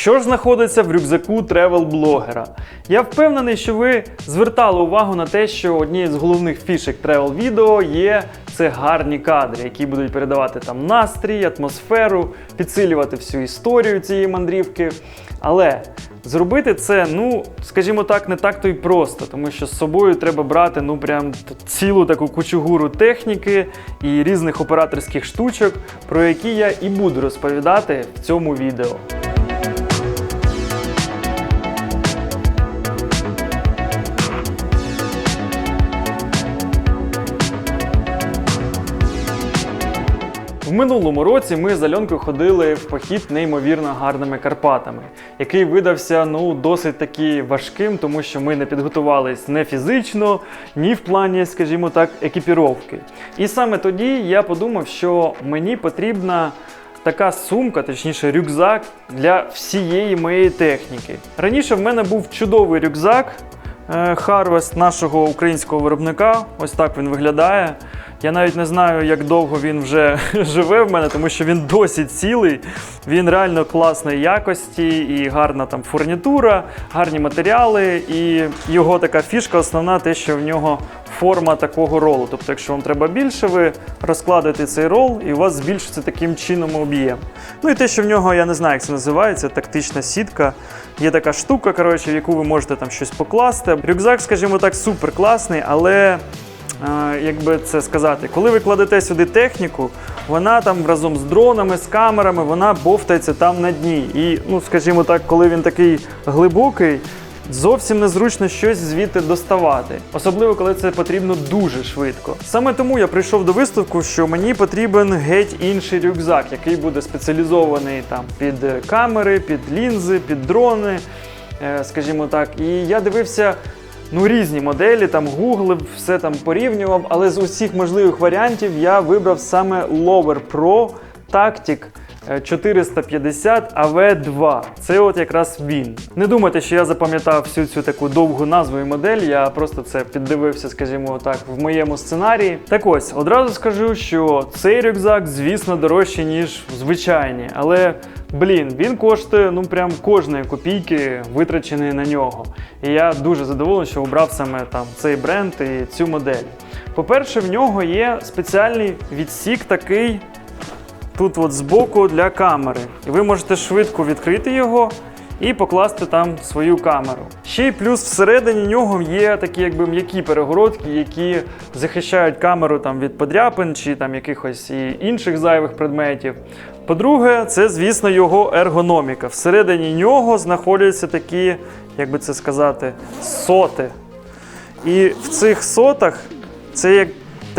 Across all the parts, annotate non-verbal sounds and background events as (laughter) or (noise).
Що ж знаходиться в рюкзаку тревел-блогера? Я впевнений, що ви звертали увагу на те, що однією з головних фішек тревел-відео є це гарні кадри, які будуть передавати там настрій, атмосферу, підсилювати всю історію цієї мандрівки. Але зробити це, ну, скажімо так, не так то й просто, тому що з собою треба брати ну прям цілу таку кучугуру техніки і різних операторських штучок, про які я і буду розповідати в цьому відео. Минулому році ми з Альонкою ходили в похід неймовірно гарними Карпатами, який видався ну досить таки важким, тому що ми не підготувались не фізично, ні в плані, скажімо так, екіпіровки. І саме тоді я подумав, що мені потрібна така сумка, точніше рюкзак для всієї моєї техніки. Раніше в мене був чудовий рюкзак. е, Harvest нашого українського виробника. Ось так він виглядає. Я навіть не знаю, як довго він вже (laughs) живе в мене, тому що він досі цілий. Він реально класної якості і гарна там фурнітура, гарні матеріали. І його така фішка основна, те, що в нього форма такого ролу. Тобто, якщо вам треба більше, ви розкладете цей рол, і у вас збільшиться таким чином об'єм. Ну і те, що в нього, я не знаю, як це називається, тактична сітка. Є така штука, коротше, в яку ви можете там щось покласти. Рюкзак, скажімо так, супер класний, але. Е, Як би це сказати, коли ви кладете сюди техніку, вона там разом з дронами, з камерами, вона бовтається там на дні. І, ну, скажімо так, коли він такий глибокий, зовсім незручно щось звідти доставати. Особливо, коли це потрібно дуже швидко. Саме тому я прийшов до висновку, що мені потрібен геть інший рюкзак, який буде спеціалізований там під е, камери, під лінзи, під дрони, е, скажімо так. І я дивився. Ну, різні моделі, там гуглив, все там порівнював, але з усіх можливих варіантів я вибрав саме Lower Pro Tactic 450 AV2. Це от якраз він. Не думайте, що я запам'ятав всю цю таку довгу назву і модель, я просто це піддивився, скажімо так, в моєму сценарії. Так ось, одразу скажу, що цей рюкзак, звісно, дорожчий, ніж звичайні, але. Блін, він коштує ну прям кожної копійки витраченої на нього. І я дуже задоволений, що обрав саме там цей бренд і цю модель. По-перше, в нього є спеціальний відсік такий тут от збоку для камери. І ви можете швидко відкрити його і покласти там свою камеру. Ще й плюс всередині нього є такі якби м'які перегородки, які захищають камеру там від подряпин чи там якихось інших зайвих предметів. По-друге, це, звісно, його ергономіка. Всередині нього знаходяться такі, як би це сказати, соти. І в цих сотах це як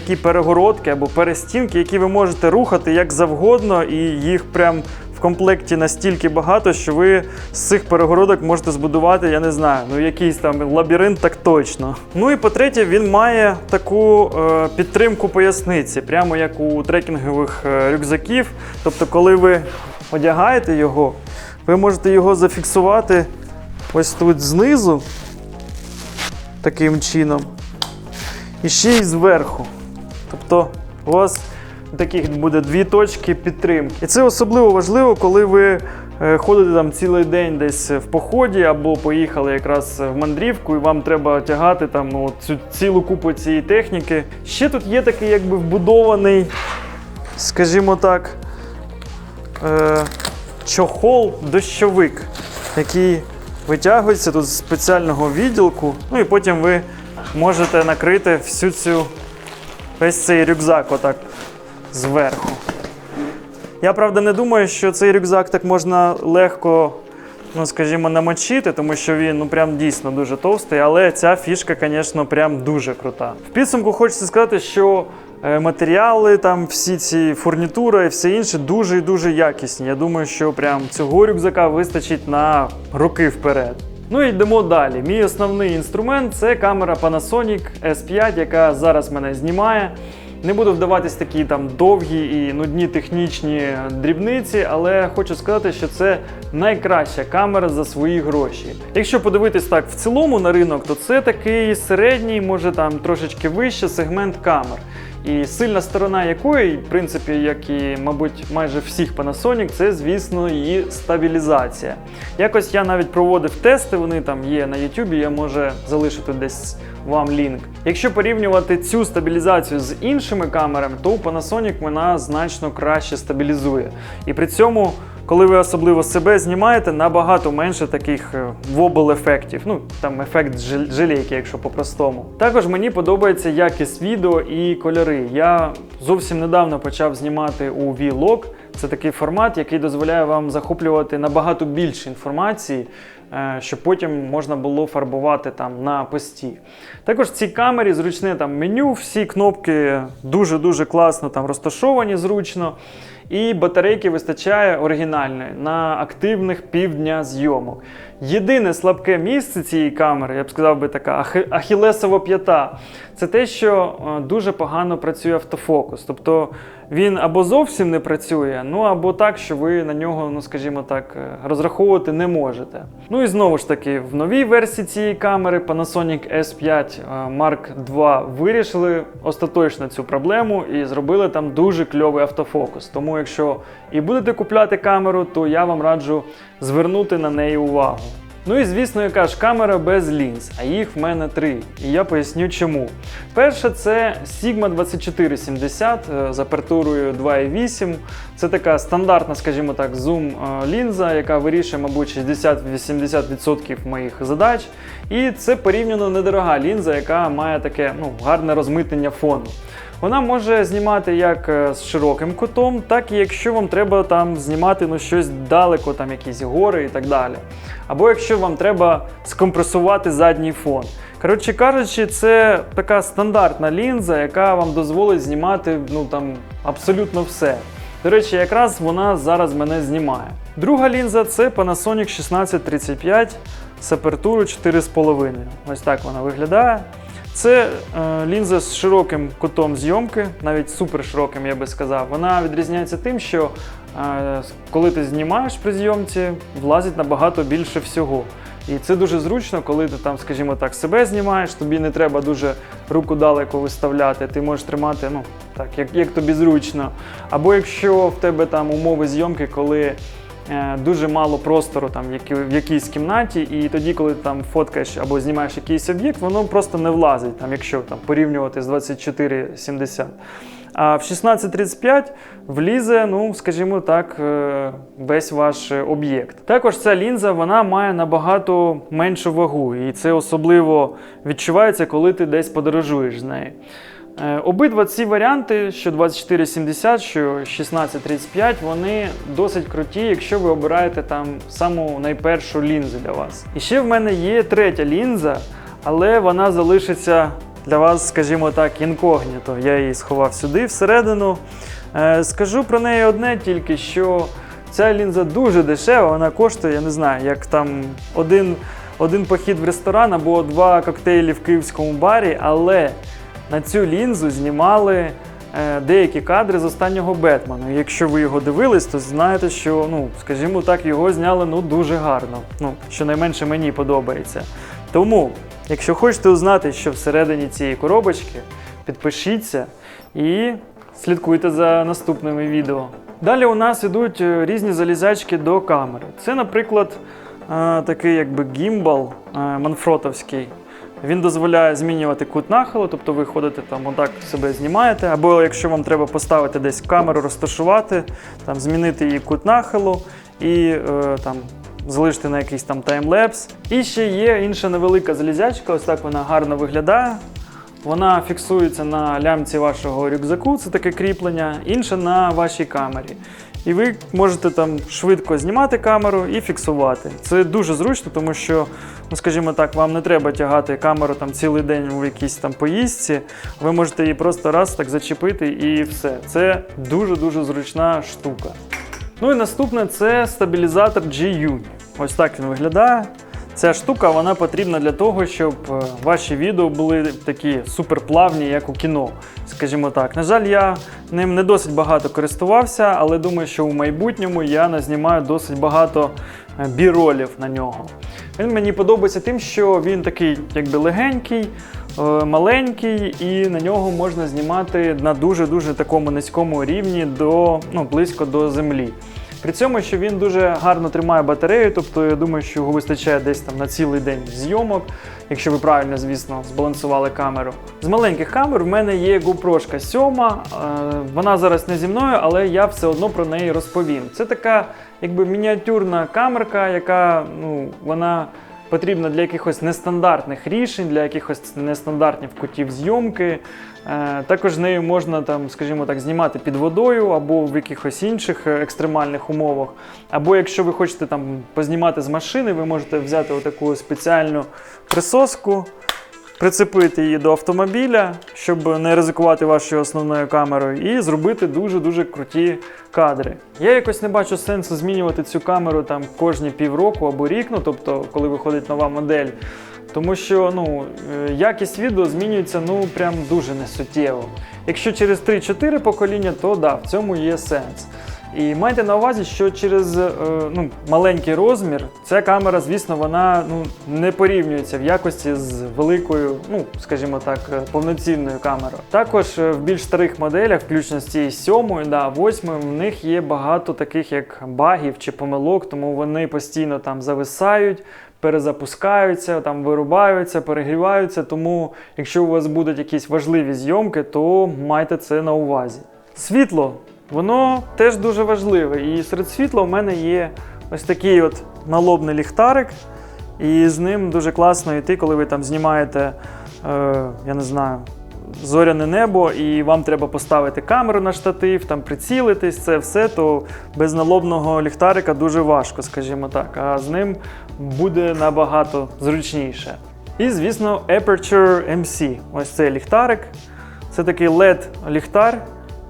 такі перегородки або перестінки, які ви можете рухати як завгодно, і їх прям в комплекті настільки багато, що ви з цих перегородок можете збудувати, я не знаю, ну якийсь там лабіринт, так точно. Ну і по-третє, він має таку е, підтримку поясниці, прямо як у трекінгових е, рюкзаків. Тобто, коли ви одягаєте його, ви можете його зафіксувати ось тут знизу таким чином. І ще й зверху. Тобто у вас таких буде дві точки підтримки. І це особливо важливо, коли ви е, ходите там цілий день десь в поході або поїхали якраз в мандрівку, і вам треба тягати там ну, цю цілу купу цієї техніки. Ще тут є такий якби вбудований, скажімо так, е, чохол дощовик, який витягується тут з спеціального відділку. Ну і потім ви можете накрити всю цю весь цей рюкзак отак зверху. Я правда не думаю, що цей рюкзак так можна легко, ну скажімо, намочити, тому що він ну прям дійсно дуже товстий, але ця фішка, звісно, прям дуже крута. В підсумку хочеться сказати, що е, матеріали, там всі ці фурнітура і все інше дуже і дуже якісні. Я думаю, що прям цього рюкзака вистачить на роки вперед. Ну і йдемо далі. Мій основний інструмент це камера Panasonic S5, яка зараз мене знімає. Не буду вдаватись такі там довгі і нудні технічні дрібниці, але хочу сказати, що це найкраща камера за свої гроші. Якщо подивитись так в цілому на ринок, то це такий середній, може там трошечки вище сегмент камер. І сильна сторона якої, в принципі, як і, мабуть, майже всіх Panasonic, це, звісно, її стабілізація. Якось я навіть проводив тести, вони там є на YouTube, я може залишити десь вам лінк. Якщо порівнювати цю стабілізацію з іншими камерами, то у Panasonic вона значно краще стабілізує. І при цьому, коли ви особливо себе знімаєте, набагато менше таких е, вобл ефектів. Ну там ефект желейки, якщо по-простому. Також мені подобається якість відео і кольори. Я зовсім недавно почав знімати у Vlog. Це такий формат, який дозволяє вам захоплювати набагато більше інформації, е, щоб потім можна було фарбувати там на пості. Також в цій камері зручне там меню, всі кнопки дуже-дуже класно там розташовані зручно. І батарейки вистачає оригінальної на активних півдня зйомок. Єдине слабке місце цієї камери, я б сказав би така ахілесова п'ята, це те, що е, дуже погано працює автофокус. Тобто він або зовсім не працює, ну або так, що ви на нього, ну скажімо так, е, розраховувати не можете. Ну і знову ж таки, в новій версії цієї камери Panasonic S5 е, Mark II вирішили остаточно цю проблему і зробили там дуже кльовий автофокус. Тому, якщо і будете купляти камеру, то я вам раджу звернути на неї увагу. Ну і звісно, яка ж камера без лінз, а їх в мене три. І я поясню чому. Перша це Sigma 2470 е, з апертурою 2.8. Це така стандартна, скажімо так, зум е, лінза, яка вирішує, мабуть, 60-80% моїх задач. І це порівняно недорога лінза, яка має таке ну, гарне розмитнення фону. Вона може знімати як е, з широким кутом, так і якщо вам треба там знімати ну, щось далеко, там якісь гори і так далі. Або якщо вам треба скомпресувати задній фон. Коротше кажучи, це така стандартна лінза, яка вам дозволить знімати ну, там, абсолютно все. До речі, якраз вона зараз мене знімає. Друга лінза це Panasonic 1635 з апертурою 4,5. Ось так вона виглядає. Це е, лінза з широким кутом зйомки, навіть супер широким, я би сказав. Вона відрізняється тим, що е, коли ти знімаєш при зйомці, влазить набагато більше всього. І це дуже зручно, коли ти там, скажімо так, себе знімаєш, тобі не треба дуже руку далеко виставляти, ти можеш тримати, ну так, як, як тобі зручно. Або якщо в тебе там умови зйомки, коли дуже мало простору там, в якійсь кімнаті, і тоді, коли там фоткаєш або знімаєш якийсь об'єкт, воно просто не влазить, там, якщо там, порівнювати з 2470. А в 1635 влізе, ну, скажімо так, е, весь ваш е, об'єкт. Також ця лінза вона має набагато меншу вагу, і це особливо відчувається, коли ти десь подорожуєш з нею. Е, Обидва ці варіанти, що 2470, що 1635, вони досить круті, якщо ви обираєте там саму найпершу лінзу для вас. І ще в мене є третя лінза, але вона залишиться для вас, скажімо так, інкогніто. Я її сховав сюди всередину. Е, Скажу про неї одне тільки, що ця лінза дуже дешева, вона коштує, я не знаю, як там один, один похід в ресторан або два коктейлі в київському барі, але на цю лінзу знімали е, деякі кадри з останнього Бетмена. Якщо ви його дивились, то знаєте, що, ну, скажімо так, його зняли ну, дуже гарно. Ну, щонайменше мені подобається. Тому, якщо хочете узнати, що всередині цієї коробочки, підпишіться і слідкуйте за наступними відео. Далі у нас ідуть е, різні залізячки до камери. Це, наприклад, е, такий якби гімбал манфротовський. Він дозволяє змінювати кут нахилу, тобто ви ходите там, отак себе знімаєте, або якщо вам треба поставити десь камеру, розташувати, там, змінити її кут нахилу і е, там, залишити на якийсь там таймлепс. І ще є інша невелика залізячка, ось так вона гарно виглядає. Вона фіксується на лямці вашого рюкзаку, це таке кріплення, інша на вашій камері. І ви можете там швидко знімати камеру і фіксувати. Це дуже зручно, тому що, ну скажімо так, вам не треба тягати камеру там цілий день у якійсь там поїздці. Ви можете її просто раз так зачепити і все. Це дуже-дуже зручна штука. Ну і наступне це стабілізатор G-Uni. Ось так він виглядає. Ця штука вона потрібна для того, щоб е, ваші відео були такі суперплавні, як у кіно, скажімо так. На жаль, я ним не досить багато користувався, але думаю, що у майбутньому я назнімаю досить багато е, біролів на нього. Він мені подобається тим, що він такий якби легенький, е, маленький, і на нього можна знімати на дуже-дуже такому низькому рівні до ну, близько до землі. При цьому, що він дуже гарно тримає батарею, тобто я думаю, що його вистачає десь там на цілий день зйомок, якщо ви правильно, звісно, збалансували камеру. З маленьких камер в мене є GoPro 7, е, вона зараз не зі мною, але я все одно про неї розповім. Це така якби мініатюрна камерка, яка ну, вона потрібна для якихось нестандартних рішень, для якихось нестандартних кутів зйомки. Е, Також нею можна там, скажімо так, знімати під водою або в якихось інших е, екстремальних умовах. Або якщо ви хочете там познімати з машини, ви можете взяти отаку спеціальну присоску, прицепити її до автомобіля, щоб не ризикувати вашою основною камерою, і зробити дуже-дуже круті кадри. Я якось не бачу сенсу змінювати цю камеру там кожні півроку або рік, ну тобто, коли виходить нова модель. Тому що ну, е, якість відео змінюється ну прям дуже несуттєво. Якщо через 3-4 покоління, то да, в цьому є сенс. І майте на увазі, що через е, ну, маленький розмір ця камера, звісно, вона ну, не порівнюється в якості з великою, ну скажімо так, е, повноцінною камерою. Також е, в більш старих моделях, включно з цією сьомою, да, восьмою, в них є багато таких як багів чи помилок, тому вони постійно там зависають. Перезапускаються, там вирубаються, перегріваються. Тому, якщо у вас будуть якісь важливі зйомки, то майте це на увазі. Світло, воно теж дуже важливе. І серед світла у мене є ось такий от налобний ліхтарик, і з ним дуже класно йти, коли ви там знімаєте, е, я не знаю, зоряне небо, і вам треба поставити камеру на штатив, там прицілитись, це все, то без налобного ліхтарика дуже важко, скажімо так. А з ним буде набагато зручніше. І, звісно, Aperture MC. Ось цей ліхтарик. Це такий LED-ліхтар.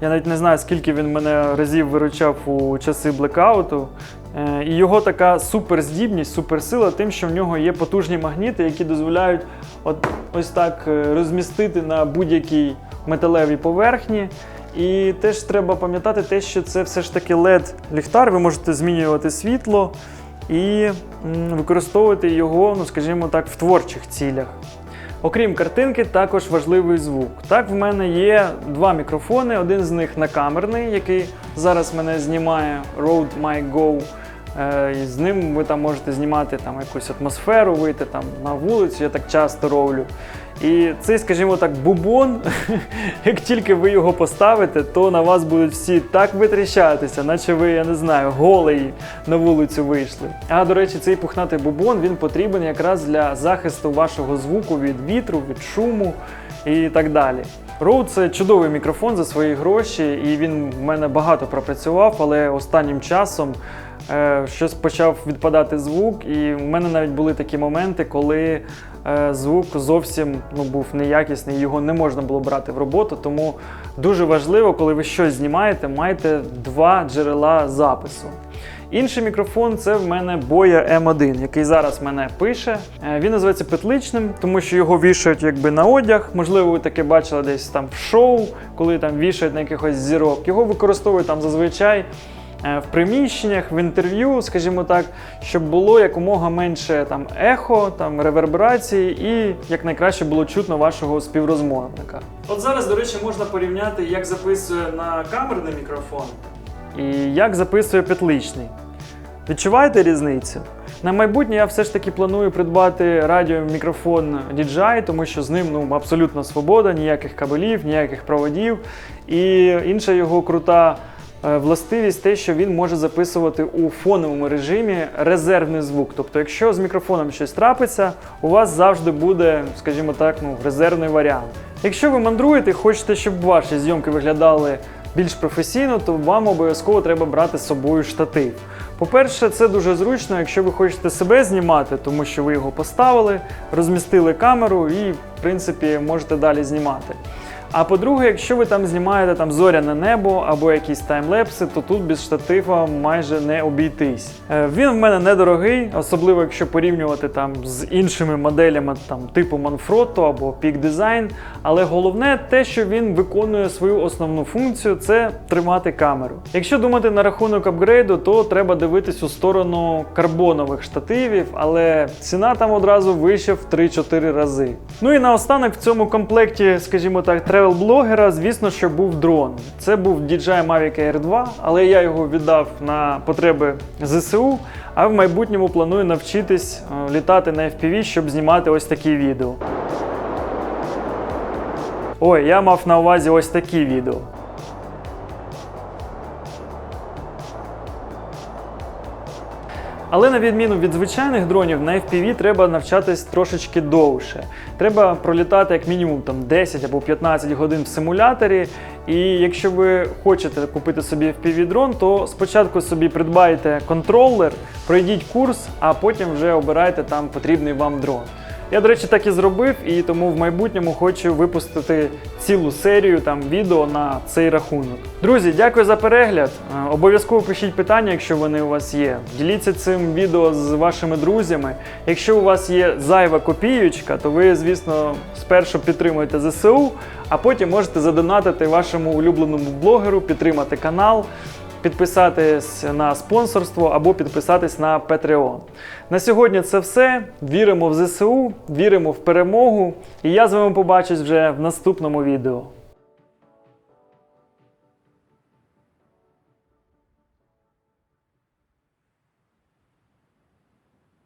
Я навіть не знаю, скільки він мене разів виручав у часи блекауту. Е, І його така суперздібність, суперсила, тим, що в нього є потужні магніти, які дозволяють от, ось так е, розмістити на будь-якій металевій поверхні. І теж треба пам'ятати те, що це все ж таки LED-ліхтар, ви можете змінювати світло і використовувати його, ну скажімо так, в творчих цілях. Окрім картинки, також важливий звук. Так, в мене є два мікрофони. Один з них накамерний, який зараз мене знімає Rode My Go. Е, і з ним ви там можете знімати там якусь атмосферу, вийти там на вулицю, я так часто роблю. І цей, скажімо так, бубон, (laughs) як тільки ви його поставите, то на вас будуть всі так витріщатися, наче ви, я не знаю, голий на вулицю вийшли. А до речі, цей пухнатий бубон він потрібен якраз для захисту вашого звуку від вітру, від шуму і так далі. Rode – це чудовий мікрофон за свої гроші, і він в мене багато пропрацював, але останнім часом е, щось почав відпадати звук, і в мене навіть були такі моменти, коли звук зовсім ну, був неякісний, його не можна було брати в роботу. Тому дуже важливо, коли ви щось знімаєте, майте два джерела запису. Інший мікрофон це в мене Boya M1, який зараз мене пише. Е, Він називається петличним, тому що його вішають якби на одяг. Можливо, ви таке бачили десь там в шоу, коли там вішають на якихось зірок. Його використовують там зазвичай е, в приміщеннях, в інтерв'ю, скажімо так, щоб було якомога менше там ехо, там реверберації і якнайкраще було чутно вашого співрозмовника. От зараз, до речі, можна порівняти, як записує на камерний мікрофон і як записує петличний. Відчуваєте різницю? На майбутнє я все ж таки планую придбати радіомікрофон DJI, тому що з ним ну, абсолютно свобода, ніяких кабелів, ніяких проводів. І інша його крута е, властивість те, що він може записувати у фоновому режимі резервний звук. Тобто, якщо з мікрофоном щось трапиться, у вас завжди буде, скажімо так, ну, резервний варіант. Якщо ви мандруєте і хочете, щоб ваші зйомки виглядали більш професійно, то вам обов'язково треба брати з собою штатив. По-перше, це дуже зручно, якщо ви хочете себе знімати, тому що ви його поставили, розмістили камеру і, в принципі, можете далі знімати. А по-друге, якщо ви там знімаєте там зоряне небо або якісь таймлепси, то тут без штатива майже не обійтись. Е, Він в мене недорогий, особливо якщо порівнювати там з іншими моделями там типу Manfrotto або Peak Design. Але головне те, що він виконує свою основну функцію, це тримати камеру. Якщо думати на рахунок апгрейду, то треба дивитись у сторону карбонових штативів, але ціна там одразу вища в 3-4 рази. Ну і наостанок в цьому комплекті, скажімо так, тревел-блогера, звісно, що був дрон. Це був DJI Mavic Air 2, але я його віддав на потреби ЗСУ. А в майбутньому планую навчитись е, літати на FPV, щоб знімати ось такі відео. Ой, я мав на увазі ось такі відео. Але на відміну від звичайних дронів, на FPV треба навчатись трошечки довше. Треба пролітати як мінімум там 10 або 15 годин в симуляторі. І якщо ви хочете купити собі FPV дрон, то спочатку собі придбайте контролер, пройдіть курс, а потім вже обирайте там потрібний вам дрон. Я, до речі, так і зробив, і тому в майбутньому хочу випустити цілу серію там відео на цей рахунок. Друзі, дякую за перегляд. Е, Обов'язково пишіть питання, якщо вони у вас є. Діліться цим відео з вашими друзями. Якщо у вас є зайва копіючка, то ви, звісно, спершу підтримуєте ЗСУ, а потім можете задонатити вашому улюбленому блогеру, підтримати канал підписатись на спонсорство або підписатись на Patreon. На сьогодні це все. Віримо в ЗСУ, віримо в перемогу. І я з вами побачусь вже в наступному відео.